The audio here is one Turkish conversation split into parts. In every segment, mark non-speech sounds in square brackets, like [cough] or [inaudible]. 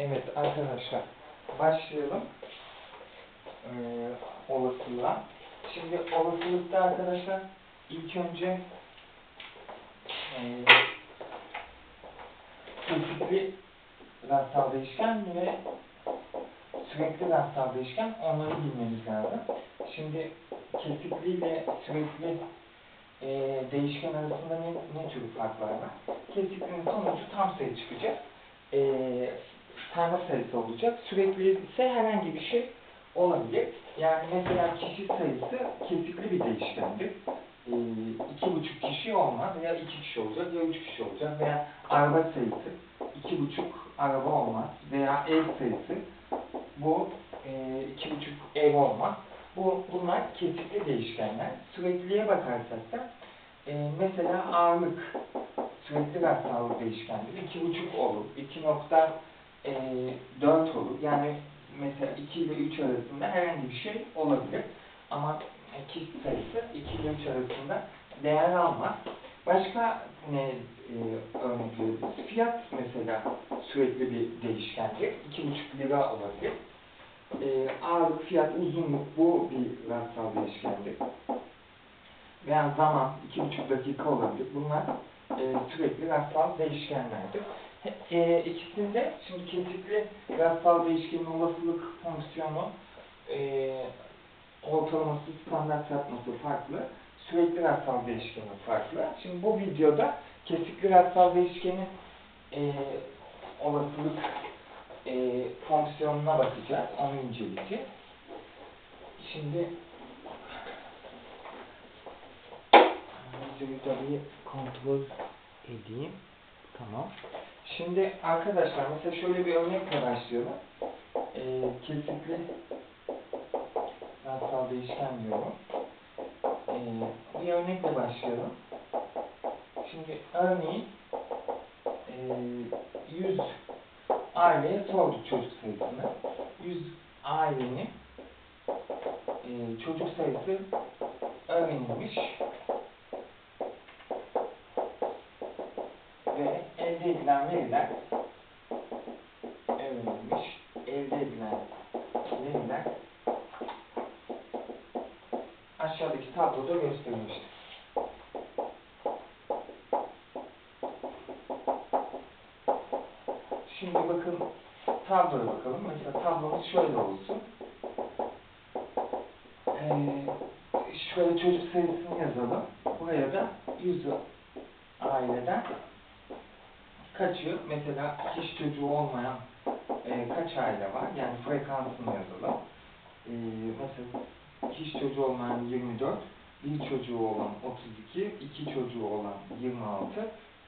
Evet arkadaşlar başlayalım ee, olasılığa. Şimdi olasılıkta arkadaşlar ilk önce kesikli rastsal değişken ve sürekli rastsal değişken onları bilmemiz lazım. Şimdi kesikli ile sürekli ee, değişken arasında ne, ne tür farklar var? Kesiklinin sonucu tam sayı çıkacak. Ee, tane sayısı olacak. Sürekli ise herhangi bir şey olabilir. Yani mesela kişi sayısı kesikli bir değişkendir. Ee, iki buçuk kişi olmaz ya iki kişi olacak ya üç kişi olacak veya araba sayısı iki buçuk araba olmaz veya ev sayısı bu e, iki buçuk ev olmaz. Bu, bunlar kesikli değişkenler. Sürekliye bakarsak da e, mesela ağırlık sürekli rastsal değişkendir. iki buçuk olur. 2.4 olur. Yani mesela 2 ile 3 arasında herhangi bir şey olabilir. Ama e, kişi sayısı 2 ile 3 arasında değer almaz. Başka ne e, örnek verebiliriz? Fiyat mesela sürekli bir değişkendir. 2,5 lira olabilir. E, ağırlık, fiyat, uzunluk bu bir rastsal değişkendir. Veya zaman 2,5 dakika olabilir. Bunlar e, sürekli rastsal değişkenlerdir. E, ikisinde şimdi kesikli rastsal değişkenin olasılık fonksiyonu e, ortalaması standart sapması farklı. Sürekli rastsal değişkeni farklı. Şimdi bu videoda kesikli rastsal değişkenin e, olasılık e, fonksiyonuna bakacağız. Onu inceleyeceğiz. Şimdi videoyu da bir kontrol edeyim. Tamam. Şimdi arkadaşlar mesela şöyle bir örnekle başlayalım. Ee, kesikli rastsal değişken diyorum. Ee, bir örnekle başlayalım. Şimdi örneğin e, 100 aileye sorduk çocuk sayısını. 100 ailenin e, çocuk sayısı öğrenilmiş. Veriler öğrenilmiş, elde edilen veriler aşağıdaki tabloda gösterilmiştir. Şimdi bakın tabloya bakalım. Mesela tablomuz şöyle olsun. Ee, şöyle çocuk sayısını yazalım. Buraya da 100 aileden kaçı mesela hiç çocuğu olmayan e, kaç aile var? Yani frekansını yazalım. E, mesela hiç çocuğu olmayan 24, bir çocuğu olan 32, iki çocuğu olan 26,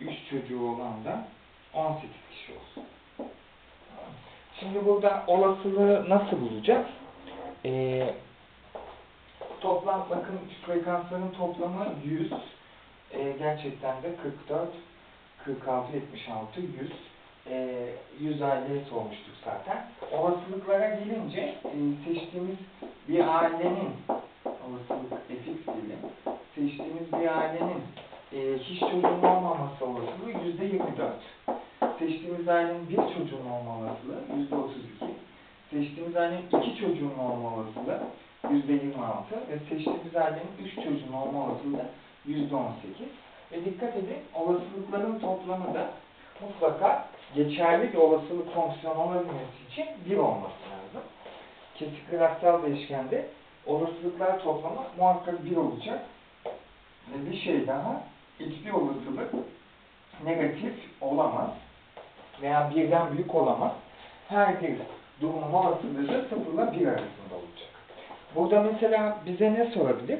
üç çocuğu olan da 18 kişi olsun. Şimdi burada olasılığı nasıl bulacağız? E, toplam bakın frekansların toplamı 100. E, gerçekten de 44 46, 76, 100. E, 100 aileye sormuştuk zaten. Olasılıklara gelince e, seçtiğimiz bir ailenin olasılık fx diyelim. Seçtiğimiz bir ailenin e, hiç çocuğun olmaması olasılığı yüzde 24. Seçtiğimiz ailenin bir çocuğun olma olasılığı yüzde 32. Seçtiğimiz ailenin iki çocuğun olma olasılığı yüzde 26 ve seçtiğimiz ailenin üç çocuğun olma olasılığı yüzde 18. Ve dikkat edin, olasılıkların toplamı da mutlaka geçerli bir olasılık fonksiyonu olabilmesi için 1 olması lazım. Kesikli rastsal değişkende olasılıklar toplamı muhakkak 1 olacak. Ve bir şey daha, hiçbir olasılık negatif olamaz veya birden büyük olamaz. Her bir durumun olasılığı da 0 ile 1 arasında olacak. Burada mesela bize ne sorabilir?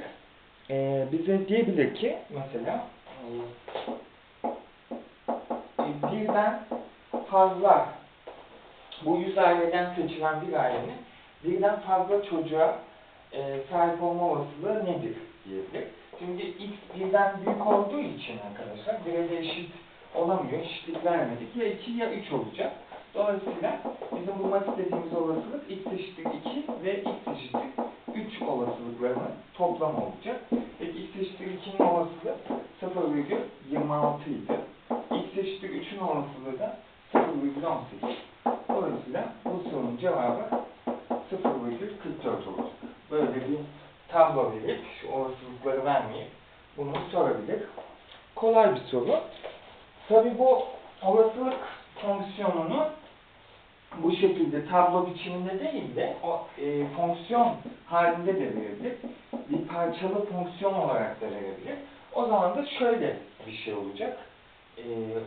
Ee, bize diyebilir ki mesela birden fazla bu yüz aileden seçilen bir ailenin birden fazla çocuğa e, sahip olma olasılığı nedir diyebilir. Şimdi x birden büyük olduğu için arkadaşlar bire de eşit olamıyor. Eşitlik vermedik. Ya 2 ya 3 olacak. Dolayısıyla bizim bulmak istediğimiz olasılık x eşittir 2 ve x eşittir 3 olasılıklarının toplamı olacak. Peki x eşittir 2'nin olasılığı 0,26 idi. x eşittir 3'ün olasılığı da 0,18. Dolayısıyla bu sorunun cevabı 0,44 olacak. Böyle bir tablo verip, şu olasılıkları vermeyip bunu sorabilir. Kolay bir soru. Tabi bu olasılık fonksiyonunu bu şekilde tablo biçiminde değil de o e, fonksiyon halinde de verebilir. Bir parçalı fonksiyon olarak da verebilir. O zaman da şöyle bir şey olacak. E,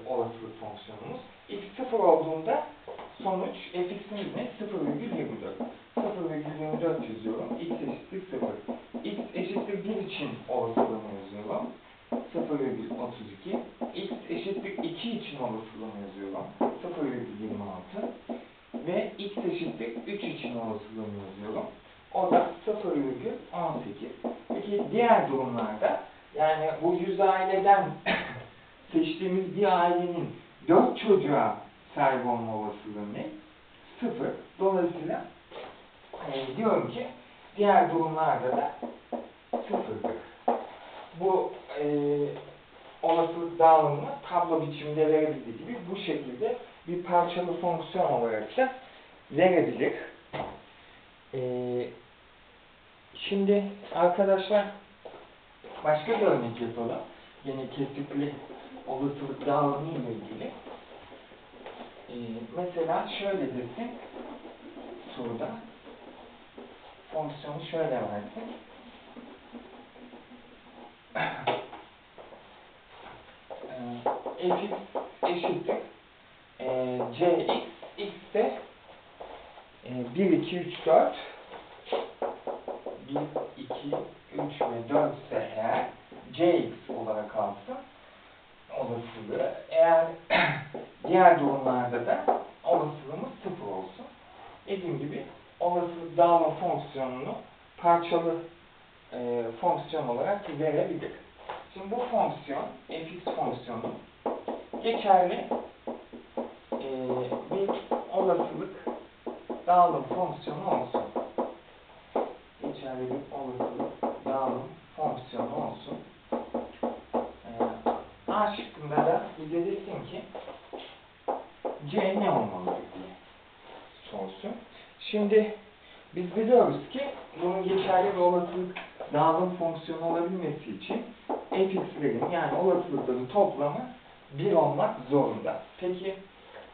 olasılık fonksiyonumuz. x sıfır olduğunda sonuç fx'imiz ne? 0,24. 0,24 yazıyorum. x eşittir 0. x eşittir 1 için olasılığını yazıyorum. 0,32. x eşittir 2 için olasılığını yazıyorum. 0,26 ve x eşittir 3 için olasılığını yazıyorum. O da 0,18. Peki diğer durumlarda yani bu 100 aileden [coughs] seçtiğimiz bir ailenin 4 çocuğa sahip olma olasılığı ne? 0. Dolayısıyla e, diyorum ki diğer durumlarda da 0'dır. Bu e, olasılık dağılımını tablo biçiminde verebildiği gibi bu şekilde bir parçalı fonksiyon olarak da verebilir. Ee, şimdi arkadaşlar başka bir örnek yapalım. Yine kesikli olasılık dağılımı ile ilgili. Ee, mesela şöyle desin soruda fonksiyonu şöyle versin. Ee, fx eşittir e, Cx, x de e, 1, 2, 3, 4 1, 2, 3 ve 4 ise eğer Cx olarak alsın olasılığı. Eğer [clears throat] diğer durumlarda da olasılığımız 0 olsun. Dediğim gibi olasılık dağılım fonksiyonunu parçalı e, fonksiyon olarak verebilir. Şimdi bu fonksiyon, fx fonksiyonu geçerli e, bir olasılık dağılım fonksiyonu olsun. Bir olasılık dağılım fonksiyonu olsun. E, A şıkkında da bize desin ki C ne olmalı diye sorsun. Şimdi biz biliyoruz ki bunun geçerli bir olasılık dağılım fonksiyonu olabilmesi için fx'lerin yani olasılıkların toplamı 1 olmak zorunda. Peki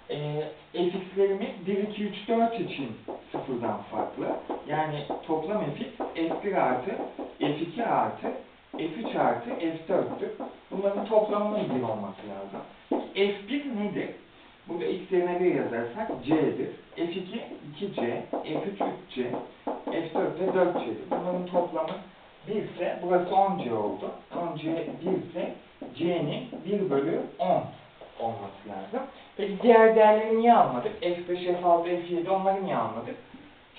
e, fx'lerimiz 1, 2, 3, 4 için sıfırdan farklı. Yani toplam fx f1 artı f2 artı f3 artı f4'tür. Bunların toplamının 1 olması lazım. f1 nedir? Burada x yerine 1 yazarsak c'dir. f2 2c, f3 3c, f4 de 4c'dir. Bunların toplamı 1 ise burası 10c oldu. 10c 1 ise c'nin 1 bölü 10 olması lazım. Peki diğer değerleri niye almadık? F5, F6, F7 onları niye almadık?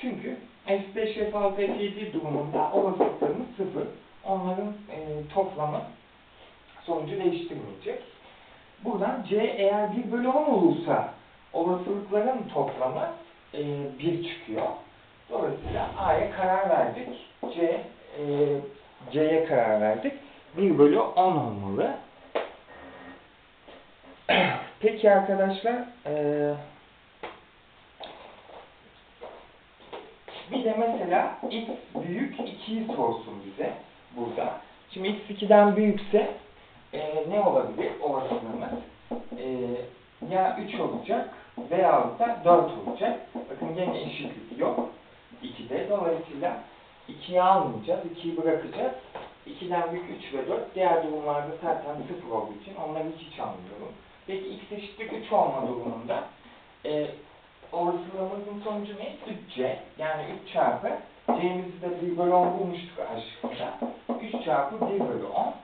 Çünkü F5, F6, F7 durumunda olasılıklarımız sıfır. Onların e, toplamı sonucu değiştirmeyecek. Buradan C eğer 1 bölü 10 olursa olasılıkların toplamı e, 1 çıkıyor. Dolayısıyla A'ya karar verdik. C e, C'ye karar verdik. 1 bölü 10 olmalı. [clears throat] Peki arkadaşlar ee, bir de mesela x büyük 2'yi sorsun bize burada. Şimdi x 2'den büyükse e, ne olabilir olasılığımız? E, ya 3 olacak veya da 4 olacak. Bakın gene eşitlik yok 2'de. Dolayısıyla 2'yi almayacağız, 2'yi bırakacağız. 2'den büyük 3 ve 4. Diğer durumlarda zaten 0 olduğu için onları hiç almıyorum. Peki x eşitlik 3 olma durumunda e, olasılığımızın sonucu ne? 3c. Yani 3 çarpı c'mizi de 1 bölü 10 bulmuştuk aşağıda. 3 çarpı 1 bölü 10.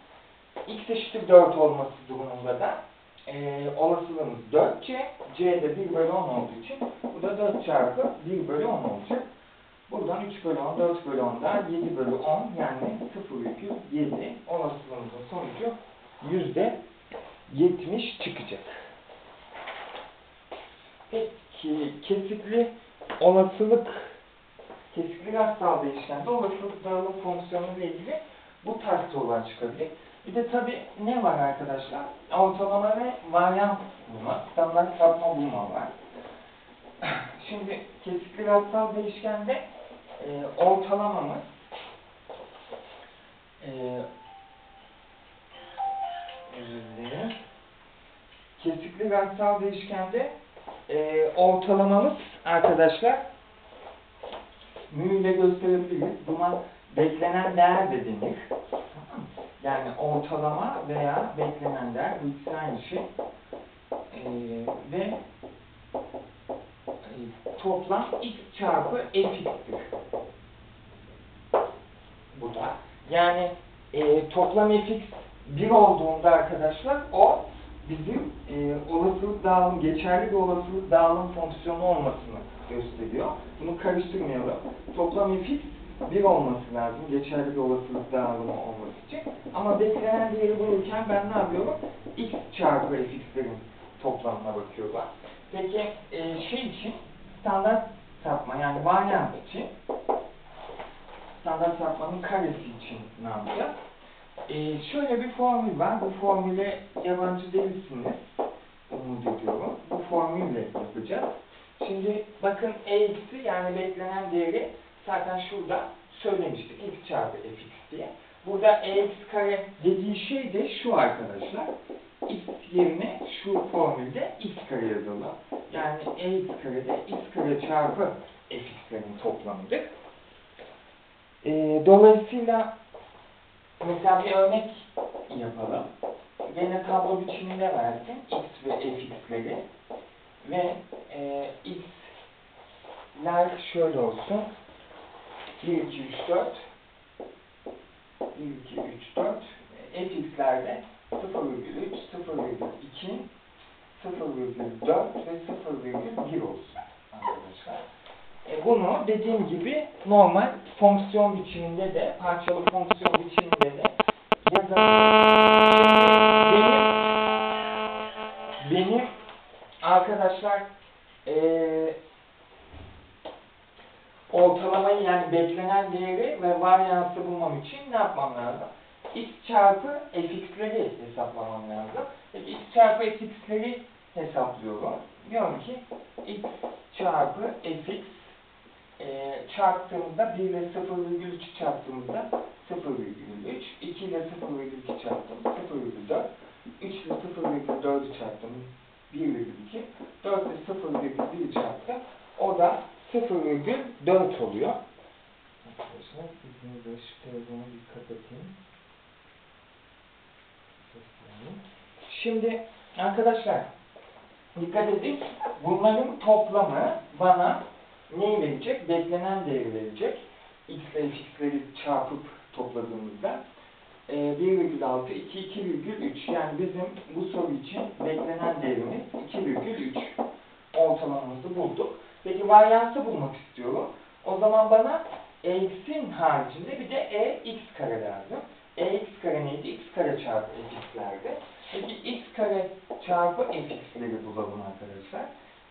x eşitlik 4 olması durumunda da e, olasılığımız 4c. c de 1 bölü 10 olduğu için bu da 4 çarpı 1 bölü 10 olacak. Buradan 3 bölü 10, 4 bölü 10 da 7 bölü 10 yani 0,7 olasılığımızın sonucu yüzde 70 çıkacak. Peki kesikli olasılık kesikli rastsal değişkende olasılık dağılım fonksiyonu ile ilgili bu tarz sorular çıkabilir. Bir de tabi ne var arkadaşlar? Ortalama ve varyant bulma, standart sapma bulma var. [clears throat] Şimdi kesikli ratsal değişkende e, ortalamamız e, dilerim. kesikli ratsal değişkende e, ortalamamız arkadaşlar mü ile gösterebiliriz. Buna beklenen değer de denir. Yani ortalama veya beklenen değer bu ikisi aynı şey. E, ve e, toplam x çarpı fx'tir. Bu da. Yani e, toplam fx 1 olduğunda arkadaşlar o bizim e, olasılık dağılım, geçerli bir olasılık dağılım fonksiyonu olmasını gösteriyor. Bunu karıştırmayalım. Toplam fx 1 olması lazım. Geçerli bir olasılık dağılımı olması için. Ama beklenen değeri bulurken ben ne yapıyorum? x çarpı fx'lerin toplamına bakıyorum. Peki e, şey için standart sapma yani varyant için standart sapmanın karesi için ne yapacağız? E, şöyle bir formül var. Bu formüle yabancı değilsiniz. Umut ediyorum. Bu formülle yapacağız. Şimdi bakın e'si yani beklenen değeri zaten şurada söylemiştik. x çarpı fx diye. Burada ex kare dediği şey de şu arkadaşlar. x yerine şu formülde x kare yazılı. Yani ax kare de x kare çarpı fx'lerin toplamıdır. Ee, dolayısıyla mesela bir örnek yapalım. Gene tablo biçiminde versin x ve fx'leri ve e, x'ler şöyle olsun. 1, 2, 3, 4 1, 2, 3, 4 fx'lerde 0,3, 0,2, 0,4 ve 0,1 olsun arkadaşlar. E bunu dediğim gibi normal fonksiyon biçiminde de, parçalı fonksiyon biçiminde de. Benim, benim arkadaşlar eee ortalamayı yani beklenen değeri ve varyansı bulmam için ne yapmam lazım? x çarpı fx'leri hesaplamam lazım. Peki x çarpı fx'leri hesaplıyorum. Diyorum ki x çarpı fx e, çarptığımızda 1 ile 0,3 çarptığımızda 0,3 2 ile 0,2 çarptığımızda 0,4 3 ile 0,4'ü çarptığımız 1,2 4 ile 0,1 çarptı. O da 0,4 oluyor. Arkadaşlar izninizle şu telefonu bir kapatayım. Şimdi arkadaşlar dikkat edin bunların toplamı bana neyi verecek? Beklenen değeri verecek. X ile fx'leri çarpıp topladığımızda e, 1,6, 2, 2,3 yani bizim bu soru için beklenen değerimiz 2,3 ortalamamızı bulduk. Peki varyansı bulmak istiyorum. O zaman bana x'in haricinde bir de e x kare lazım. e x kare neydi? x kare çarpı fx'lerdi. Peki x kare çarpı fx'leri bulalım arkadaşlar.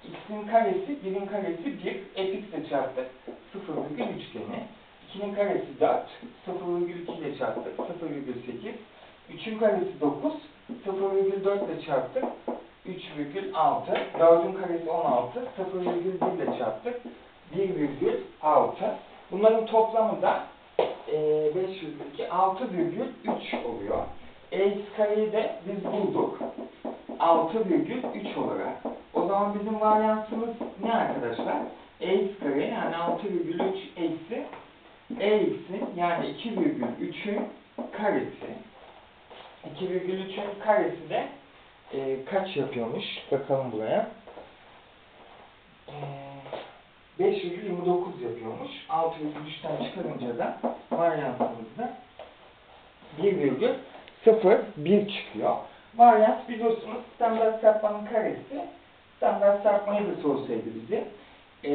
X'in karesi, 1'in karesi 1, fx ile çarptık 0,3 gene. 2'nin karesi 4, 0,2 ile çarptık 0,8. 3'ün karesi 9, 0,4 ile çarptık 3,6. 4'ün karesi 16, 0,1 ile çarptık 1,6. Bunların toplamı da e, 5,2, 6,3 oluyor. x kareyi de biz bulduk. 6,3 olarak. O zaman bizim varyansımız ne arkadaşlar? x kare yani 6,3 eksi ex'in yani 2,3'ün karesi. 2,3'ün karesi de e, kaç yapıyormuş? Bakalım buraya. E, 5,29 yapıyormuş. 6,3'ten çıkarınca da varyansımızda 1,01 çıkıyor. Varyans biliyorsunuz standart sapmanın karesi. Standart sapmayı da sorsaydı bizi. E,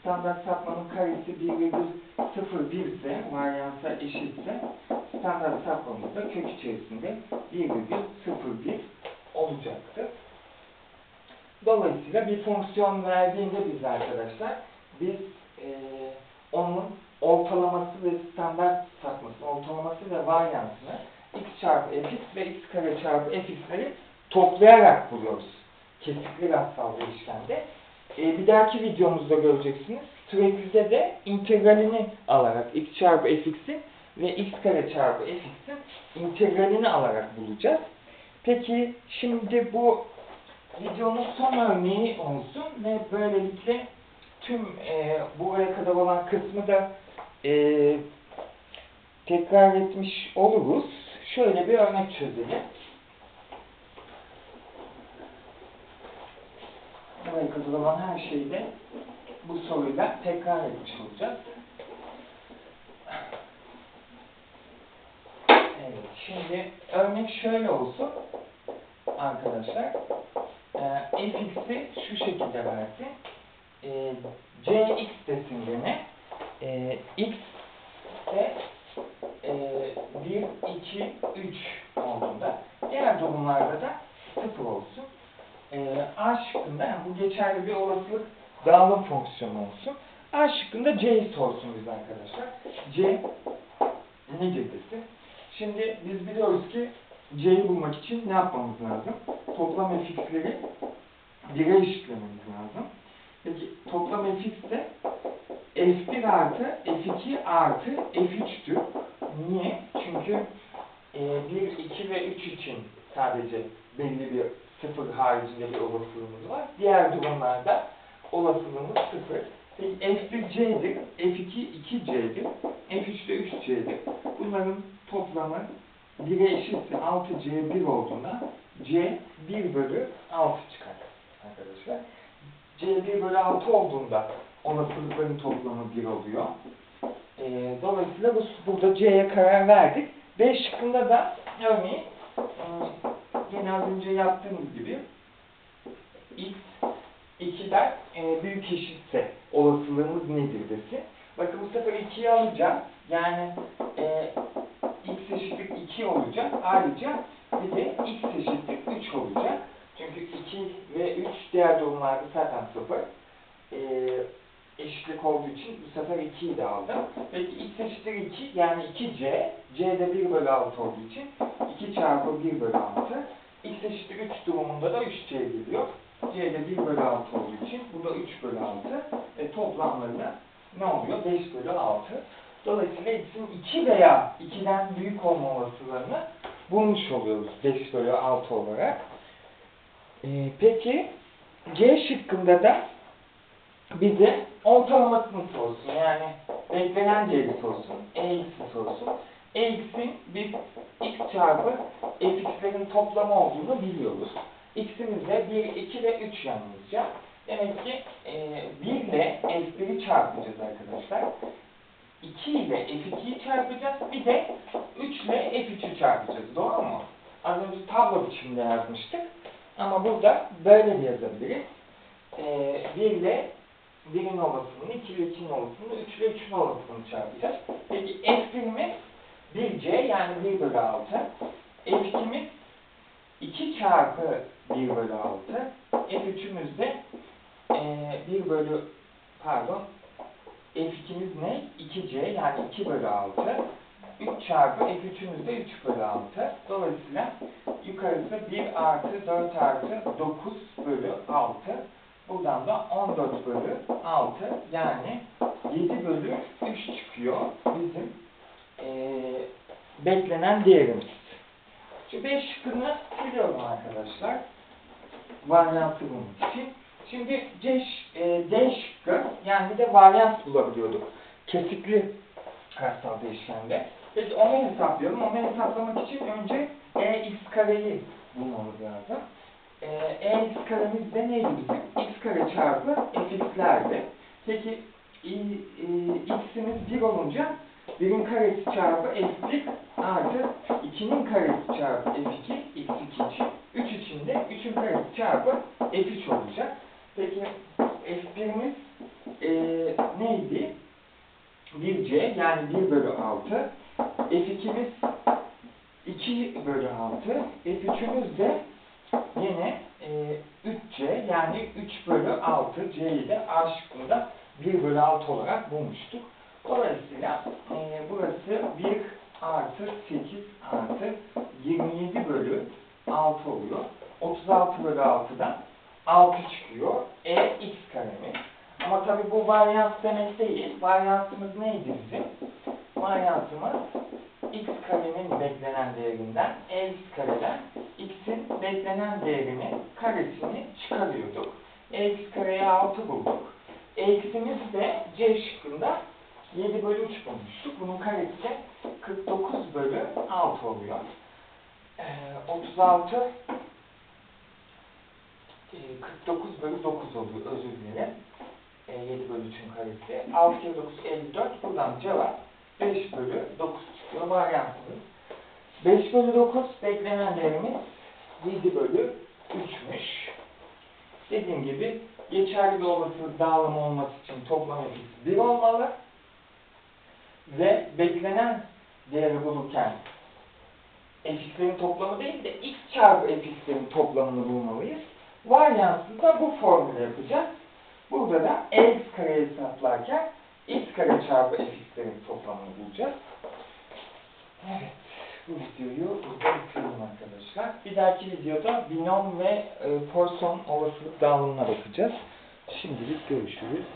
standart sapmanın karesi 1,01 ise, varyansa eşitse standart sapmamız da kök içerisinde 1,01 olacaktır. Dolayısıyla bir fonksiyon verdiğinde biz arkadaşlar biz e, onun ortalaması ve standart sapması, ortalaması ve varyansını x çarpı fx ve x kare çarpı fx'leri toplayarak buluyoruz. Kesikli ratsal değişkende. e, bir dahaki videomuzda göreceksiniz. Türevizde de integralini alarak x çarpı fx'in ve x kare çarpı fx'in integralini alarak bulacağız. Peki şimdi bu videonun son örneği olsun ve böylelikle tüm e, buraya kadar olan kısmı da e, tekrar etmiş oluruz. Şöyle bir örnek çözelim. Buraya kadar her şeyi de bu soruyla tekrar etmiş olacağız. Evet, şimdi örnek şöyle olsun arkadaşlar. Ee, fx'i şu şekilde versin. Ee, cx desin gene. Ee, x de e, 1, 2, 3 olduğunda diğer durumlarda da 0 olsun. A şıkkında yani bu geçerli bir olasılık dağılım fonksiyonu olsun. A şıkkında C'yi sorsun biz arkadaşlar. C nedir desin. Şimdi biz biliyoruz ki C'yi bulmak için ne yapmamız lazım? Toplam fx'leri 1'e eşitlememiz lazım. Peki toplam fx de f1 artı f2 artı f3'tür. Niye? Çünkü e, 1, 2 ve 3 için sadece belli bir sıfır haricinde bir olasılığımız var. Diğer durumlarda olasılığımız sıfır. Peki f1 c'dir, f2 2c'dir, f3 de 3c'dir. Bunların toplamı 1'e eşitse 6c1 olduğunda c 1 bölü 6 çıkar arkadaşlar. c 1 bölü 6 olduğunda olasılıkların toplamı 1 oluyor. Ee, dolayısıyla bu, burada c'ye karar verdik. B şıkkında da örneğin e, yine az önce yaptığımız gibi x 2'den e, büyük eşitse olasılığımız nedir desin. Bakın bu sefer 2'yi alacağım. Yani e, x eşitlik 2 olacak. Ayrıca bir de x eşitlik 3 olacak. Çünkü 2 ve 3 diğer durumlarda zaten 0. E, eşitlik olduğu için bu sefer 2'yi de aldım. Peki x eşittir 2 yani 2c. c de 1 bölü 6 olduğu için 2 çarpı 1 bölü 6. x eşittir 3 durumunda da 3c geliyor. c de 1 bölü 6 olduğu için bu da 3 bölü 6. E, toplamlarında ne oluyor? 5 bölü 6. Dolayısıyla x'in 2 veya 2'den büyük olma olasılığını bulmuş oluyoruz 5 bölü 6 olarak. E, peki C şıkkında da bize ortalamasını sorsun. Yani beklenen değeri sorsun. EX'i sorsun. EX'in bir x çarpı fx'lerin toplamı olduğunu biliyoruz. X'imiz de 1, 2 ve 3 yalnızca. Demek ki e, 1 ile f1'i çarpacağız arkadaşlar. 2 ile f2'yi çarpacağız. Bir de 3 ile f3'ü çarpacağız. Doğru mu? Az önce tablo biçiminde yazmıştık. Ama burada böyle de yazabiliriz. E, 1 ile 1'in olasılığını, 2 ile 2'nin olasılığını, 3 ile 3'ün olasılığını çarpacağız. Peki f1'imiz 1c yani 1 bölü 6. f2'miz 2 çarpı 1 bölü 6. f3'ümüz de e, 1 bölü pardon f2'miz ne? 2c yani 2 bölü 6. 3 çarpı f3'ümüz de 3 bölü 6. Dolayısıyla yukarısı 1 artı 4 artı 9 bölü 6. Buradan da 14 bölü 6 yani 7 bölü 3 çıkıyor bizim e, beklenen değerimiz. Şu 5 şıkkını siliyorum arkadaşlar. Varyantı bulmak için. Şimdi C, e, D şıkkı yani bir de varyant bulabiliyorduk. Kesikli katsal değişkende. Peki onu hesaplıyorum. Onu hesaplamak için önce EX kareyi bulmamız lazım. Ee, EX karemiz de neydi bizim? X kare çarpı fx'lerdi. Peki i, e, x'imiz 1 olunca 1'in karesi çarpı f1 artı 2'nin karesi çarpı f2 x2 için 3 için de 3'ün karesi çarpı f3 olacak. Peki f1'imiz e, neydi? 1c yani 1 bölü 6. F2'miz 2 bölü 6. F3'ümüz de yine e, 3c yani 3 bölü 6. c'yi de A şıkkında 1 bölü 6 olarak bulmuştuk. Dolayısıyla e, burası 1 artı 8 artı 27 bölü 6 oluyor. 36 bölü 6'dan 6 çıkıyor. E x karemiz. Ama tabi bu varyans demek değil. Varyansımız neydi bizim? Varyansımız x karenin beklenen değerinden e x kareden x'in beklenen değerini karesini çıkarıyorduk. e x kareye 6 bulduk. e x'imiz de c şıkkında 7 bölü 3 bulmuştuk. Bunun karesi de 49 bölü 6 oluyor. Ee, 36 e, 49 bölü 9 oluyor. Özür dilerim. E, 7 bölü 3'ün karesi. 6 kere 9 54. Buradan cevap 5 bölü 9 çıkıyor. Varyansımız. 5 bölü 9 beklenen değerimiz 7 bölü 3'müş. Dediğim gibi geçerli bir olasılık dağılımı olması için toplam etkisi 1 olmalı. Ve beklenen değeri bulurken fx'lerin toplamı değil de x çarpı fx'lerin toplamını bulmalıyız. Varyanslı da bu formülü yapacağız. Burada da x kare hesaplarken x kare çarpı fx'lerin toplamını bulacağız. Evet, bu videoyu burada bitiriyorum arkadaşlar. Bir dahaki videoda binom ve e, Poisson olasılık dağılımına bakacağız. Şimdilik görüşürüz.